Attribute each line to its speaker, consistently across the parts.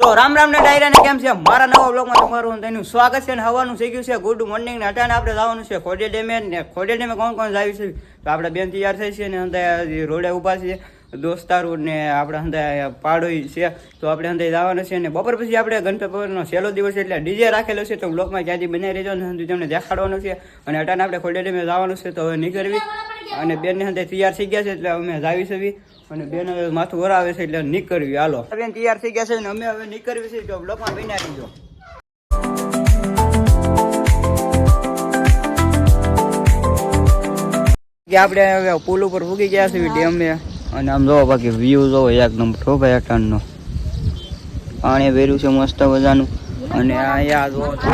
Speaker 1: તો રામ રામ ને ડાયરા ને કેમ છે? મારા નવા બ્લોગમાં તમારું તેનું સ્વાગત છે અને હવાનું થઈ છે. ગુડ મોર્નિંગ ને અટાણે આપણે જવાનું છે ખોડે ડેમે ને ખોડે ડેમે કોણ કોણ જાય છે? તો આપણે બેન તૈયાર થઈ છે ને અંદર રોડે ઊભા છીએ દોસ્તારો ને આપણે અંદર પાડોઈ છે. તો આપણે અંદર જવાનું છે ને બપોર પછી આપણે ગણપતિનો સહેલો દિવસ એટલે ડીજે રાખેલો છે તો બ્લોગમાં ક્યાંથી બનાવી રહેજો ને તમને દેખાડવાનું છે. અને અટાણે આપણે ખોડે ડેમે જવાનું છે તો હવે નીકળવી. અને બેનને અંદર તૈયાર થઈ ગયા છે એટલે અમે જાવી છે અને બેન હવે માથું વરાવે છે એટલે નીકળવી. હાલો. બેન તૈયાર થઈ ગયા છે ને અમે હવે નીકળવી છે તો બન્યા રહીજો કે આપણે હવે પુલ ઉપર ભૂગી ગયા છે ડેમે. અને આમ જોવો બાકી વ્યૂ જોવો એકદમ ઠોભાઈ અટાણનો. પાણી વેર્યું છે મસ્ત મજાનું. અને અહીંયા જોવો તો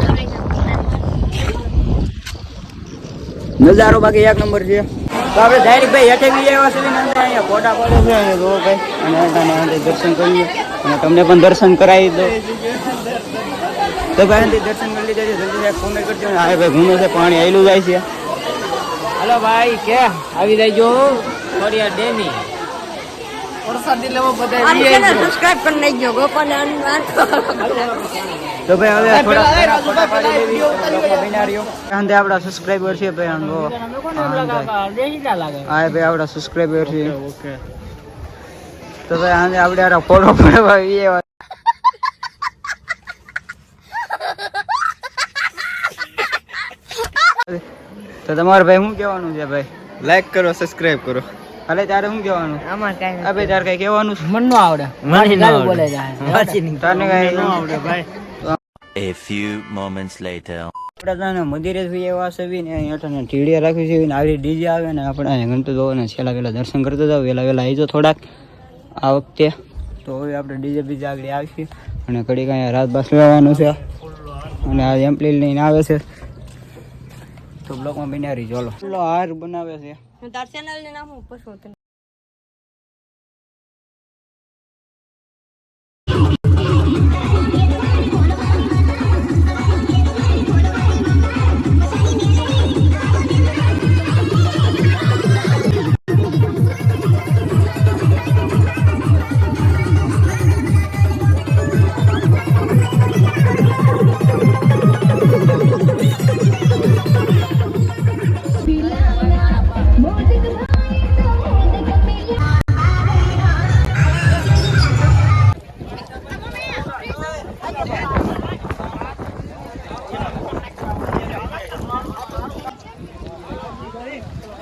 Speaker 1: નજારો બાકી એક નંબર છે. તો આપણે ડાયરેક્ટ ભાઈ હેઠે બી આવ્યા છે અહીંયા ફોટા પડે છે અહીંયા જોવો ભાઈ. અને અંદર દર્શન કરીએ અને તમને પણ દર્શન કરાવી દો. તો ભાઈ દર્શન કરી લીધા છે. જલ્દી સાહેબ ફોન કરજો. હા ભાઈ, ઘૂમે છે, પાણી આવેલું જાય છે.
Speaker 2: હલો ભાઈ, કે, આવી જઈજો ખોડિયાર ડેમી. વરસાદી લેવો બધા
Speaker 3: સબસ્ક્રાઇબ કરી નાખજો ગોપાલ
Speaker 1: તો ભાઈ હવે થોડા થોડા ફોટા પાડી લેવી લોકો બિનારીઓ. અંતે આપણા સબસ્ક્રાઇબર છે ભાઈ આમ હા ભાઈ આપડા સબસ્ક્રાઇબર છે. તો ભાઈ આને આપણે આ ફોટો પડવા એ તો તમારે ભાઈ શું કહેવાનું છે ભાઈ?
Speaker 4: લાઈક કરો સબસ્ક્રાઇબ કરો.
Speaker 1: હાલે તારે શું કહેવાનું? છે
Speaker 3: આમાં કઈ
Speaker 1: અબે તારે કઈ કહેવાનું છે?
Speaker 2: મન નો આવડે.
Speaker 4: મને ન આવડે.
Speaker 2: બોલે જાય
Speaker 1: તારને કઈ આવડે ભાઈ.
Speaker 5: A few moments later.
Speaker 1: આપણે તને મંદિરે જઈએ એવા છે ને અહીંયા તને ટીડીએ રાખી છે ને આવી ડીજે આવે ને આપણે અહીંયા ગણપતિ જોવાને છેલ્લા પહેલાં દર્શન કરતા જાવ વહેલા વહેલા આવી જાઓ થોડાક આ વખતે. તો હવે આપણે ડીજે બીજે આગળ આવીશું. અને ઘડીક કાંઈ રાત બાસ લેવાનું છે. અને આ એમ્પલી લઈને આવે છે. તો બ્લોકમાં બન્યા રહી ચાલો ચાલો હાર બનાવે છે.
Speaker 3: તાર ચેનલ નામ ઉપર છું તને